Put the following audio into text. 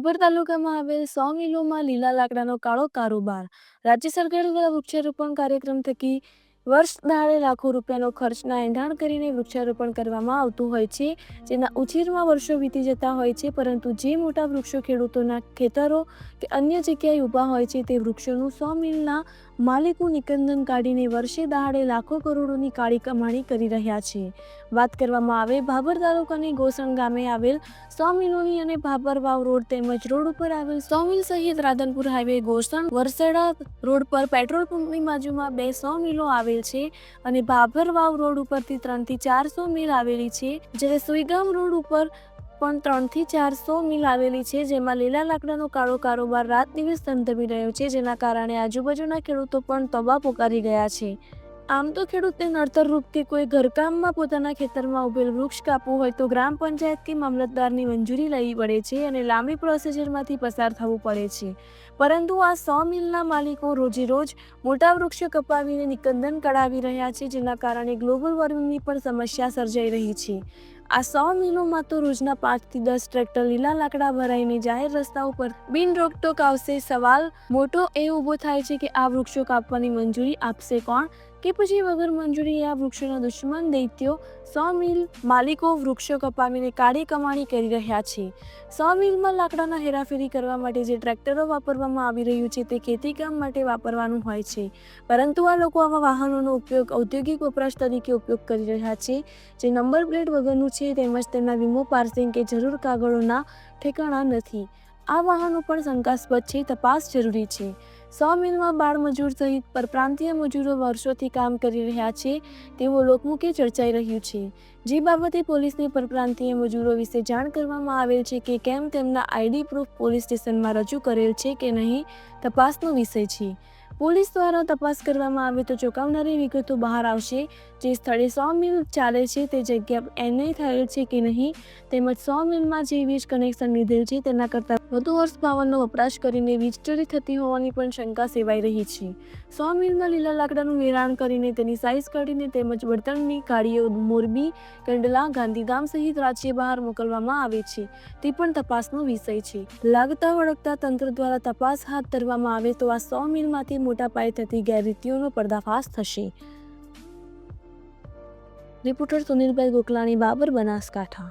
ભાભર તાલુકામાં આવેલ સો મિલોમાં લીલા લાકડાનો કાળો કારોબાર. રાજ્ય સરકાર દ્વારા વૃક્ષારોપણ કાર્યક્રમ થકી વર્ષ દાડે લાખો રૂપિયાનો ખર્ચના એંધાણ કરીને વૃક્ષારોપણ કરવામાં આવતું હોય છે. જેના ઉછેરમાં વર્ષો વીતી જતા હોય છે, પરંતુ જે મોટા વૃક્ષો ખેડૂતોના ખેતરો કે અન્ય જગ્યાએ ઊભા હોય છે, તે વૃક્ષોનું સો મિલના માલિકો નિકંદન કાઢીને વર્ષે દહાડે લાખો કરોડોની કાળી કમાણી કરી રહ્યા છે. વાત કરવામાં આવે, ભાભર તાલુકાની ગોસણ ગામે આવેલ સો મિલોની અને ભાભર વાવ રોડ તેમજ રોડ ઉપર આવેલ સો મિલ સહિત રાધનપુર હાઈવે ગોસણ વરસેડા રોડ પર પેટ્રોલ પંપની બાજુમાં બે સો મિલો આવેલ છે અને ભાભર વાવ રોડ ઉપરથી ત્રણથી ચારસો મિલ આવેલી છે જ્યારે સુઈગામ રોડ ઉપર પણ ત્રણથી ચારસો મિલ આવેલી છે, જેમાં લીલા લાકડાનો કાળો કારોબાર રાત દિવસ ધમધમી રહ્યો છે, જેના કારણે આજુબાજુના ખેડૂતો પણ તબાહ પોકારી ગયા છે. આમ તો ખેડૂતને નડતર રૂપથી કોઈ ઘરકામમાં પોતાના ખેતરમાં ઉભેલ વૃક્ષ કાપવું હોય તો ગ્રામ પંચાયત કે મામલતદારની મંજૂરી લેવી પડે છે અને લાંબી પ્રોસેજરમાંથી પસાર થવું પડે છે. પરંતુ આ સો મિલના માલિકો રોજે રોજ મોટા વૃક્ષો કપાવીને નિકંદન કઢાવી રહ્યા છે, જેના કારણે ગ્લોબલ વોર્મિંગની પણ સમસ્યા સર્જાઈ રહી છે. આ સો મિલોમાં તો રોજના પાંચથી દસ ટ્રેક્ટર લીલા લાકડા ભરાઈને જાહેર રસ્તા ઉપર બિન રોકટોક આવશે. સવાલ મોટો એ ઊભો થાય છે કે આ વૃક્ષો કાપવાની મંજૂરી આપશે કોણ? કે પછી વગર મંજૂરી આ વૃક્ષોના દુશ્મન દૈત્યો સો મિલ માલિકો વૃક્ષો કપાવીને કાળી કમાણી કરી રહ્યા છે. સો મિલમાં લાકડાના હેરાફેરી કરવા માટે જે ટ્રેક્ટરો વાપરવામાં આવી રહ્યું છે તે ખેતીકામ માટે વાપરવાનું હોય છે. પરંતુ આ લોકો આવા વાહનોનો ઉપયોગ ઔદ્યોગિક વપરાશ તરીકે ઉપયોગ કરી રહ્યા છે. જે નંબર પ્લેટ વગરનું છે તેમજ તેમના વીમો પાર્સિંગ કે જરૂર કાગળોના ઠેકાણા નથી. આ વાહનો પણ શંકાસ્પદ છે, તપાસ જરૂરી છે. સો મિલમાં બાળ મજૂર સહિત પરપ્રાંતીય મજૂરો વર્ષોથી કામ કરી રહ્યા છે તેવો લોકમુખે ચર્ચાઈ રહ્યું છે. જે બાબતે પોલીસને પરપ્રાંતીય મજૂરો વિશે જાણ કરવામાં આવેલ છે કે કેમ તેમના આઈડી પ્રૂફ પોલીસ સ્ટેશનમાં રજૂ કરેલ છે કે નહીં, તપાસનો વિષય છે. પોલીસ દ્વારા તપાસ કરવામાં આવે તો ચોંકાવનારી વિગતો બહાર આવશે. જે સ્થળે સો મિલ ચાલે છે, તે જગ્યા એનએ થયેલ છે કે નહીં, તેમજ સો મિલમાં જે વીજ કનેક્શન લીધેલ છે, તેના કરતાં વધુ વર્ષ પાવરનો વપરાશ કરીને વીજ ચોરી થતી હોવાની પણ શંકા સેવાઈ રહી છે. સો મિલમાં લીલા લાકડાનું વેરાણ કરીને તેની સાઇઝ કાઢીને તેમજ બળતણની ગાડીઓ મોરબી, કંડલા, ગાંધીધામ સહિત રાજ્ય બહાર મોકલવામાં આવે છે. તે પણ તપાસનો વિષય છે. લાગતા વળગતા તંત્ર દ્વારા તપાસ હાથ ધરવામાં આવે તો આ સો મિલમાંથી મોટા પાયે થતી ગેરરીતિઓનો પર્દાફાશ થશે. રિપોર્ટર સુનિલભાઈ ગોકલાણી બાબર બનાસકાંઠા.